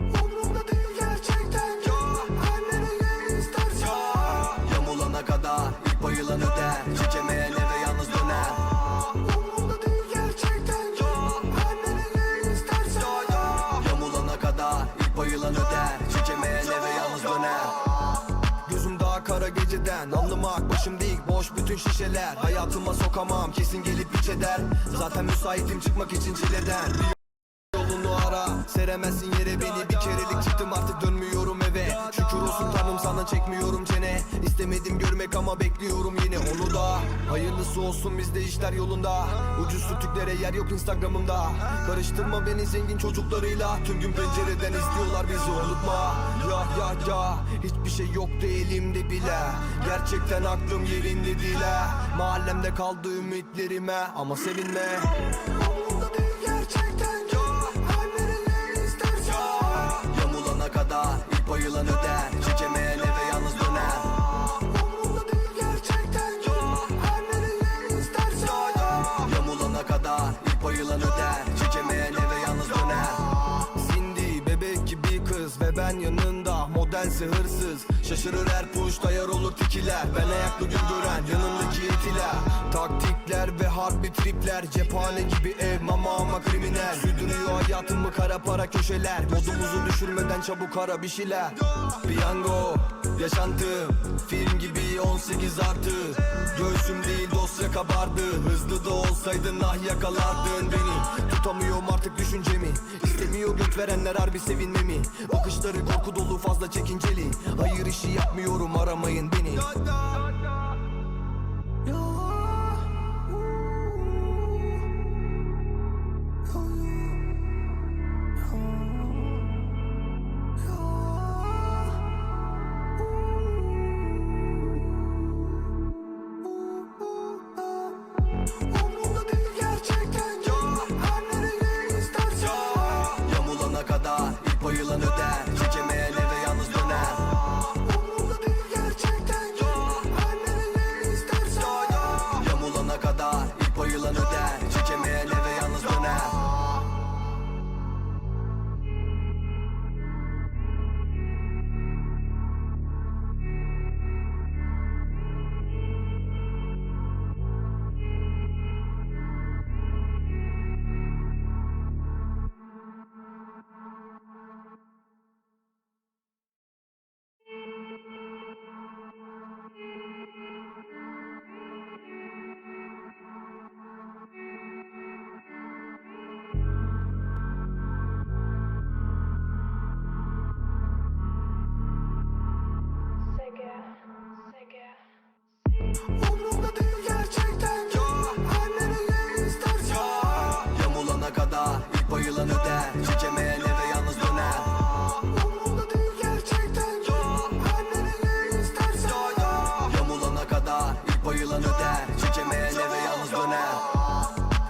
Umrumda değil gerçekten. Ya Annene ye istersen. Ya Yamulana kadar ilk bayılan öder. Çekemeyen eve yalnız döner. Umrumda değil gerçekten. Ya Annene ye istersen. Ya ya. Yamulana kadar ilk bayılan öder. Çekemeyen eve yalnız döner. Gözüm daha kara geceden. Alnım ak başım dik boş bütün şişeler. Hayatıma sokamam kesin gelip iç eder Zaten müsaitim çıkmak için çileden. Seremezsin yere beni. Bir kerelik çıktım artık dönmüyorum eve. Şükür olsun tanrım sana çekmiyorum çene. İstemedim görmek ama bekliyorum yine onu da. Hayırlısı olsun bizde işler yolunda. Ucuz sütüklere yer yok instagramımda. Karıştırma beni zengin çocuklarıyla. Tüm gün pencereden izliyorlar bizi unutma. Ya ya ya. Hiçbir şey yoktu elimde bile. Gerçekten aklım yerinde değil ha Mahallemde kaldı ümitlerime. Ama sevinme. Umurumda değil Modelsi hırsız. Şaşırır her push dayar olur tikiler. Ben ayaklı gün gören yanındaki etiler Taktikler ve harbi tripler. Cephane gibi ev mama ama kriminal. Sürdürüyor hayatımı kara para köşeler. Modumuzu düşürmeden çabuk ara bir şeyler. Piyango yaşantım Film gibi 18 artı. Göğsüm değil dosya kabardı. Hızlı da olsaydın ah yakalardın beni Göt verenler harbi sevinmemi. Bakışları korku dolu fazla çekinceli. Hayır işi yapmıyorum aramayın beni bayılan öder. Çekemeyen eve yalnız döner.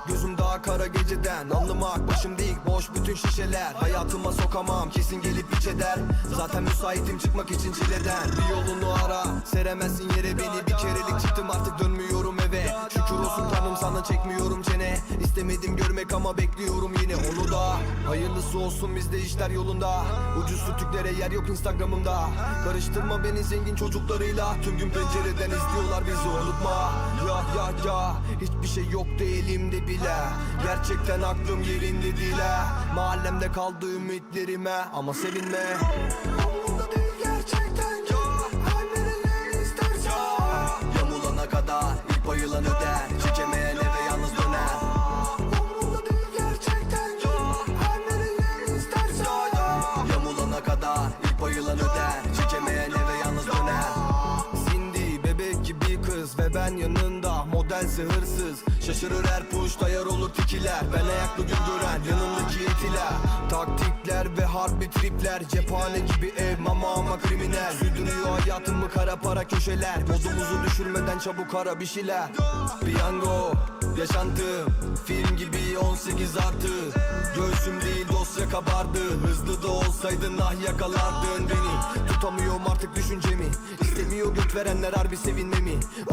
Gözüm daha kara geceden. Anlamak başım dik boş bütün şişeler. Hayatıma sokamam kesin gelip iç eder. Zaten müsaitim çıkmak için çileden. Bir yolunu ara seremezsin yere beni. Bir kerelik çıktım artık dönmüyorum sana çekmiyorum çene. İstemedim görmek ama bekliyorum yine onu da. Hayırlısı olsun bizde işler yolunda. Ucuz sütüklere yer yok instagramımda. Karıştırma beni zengin çocuklarıyla. Tüm gün pencereden izliyorlar bizi unutma. Ya ya ya. Hiçbir şey yoktu elimde bile. Gerçekten aklım yerinde değil ha Mahallemde kaldı ümitlerime. Ama sevinme Modelsi hırsız. Şaşırır her push dayar olur tikiler. Ben ayaklı gün gören yanındaki etiler Taktikler ve harbi tripler. Cephane gibi ev mama ama kriminal. Sürdürüyor hayatımı kara para köşeler. Modumuzu düşürmeden çabuk ara bir şeyler. Piyango yaşantım Film gibi 18 artı. Göğsüm değil dosya kabardı. Hızlı da olsaydın ah yakalardın beni. Tutamıyorum artık düşüncemi. İstemiyor göt verenler harbi sevinmemi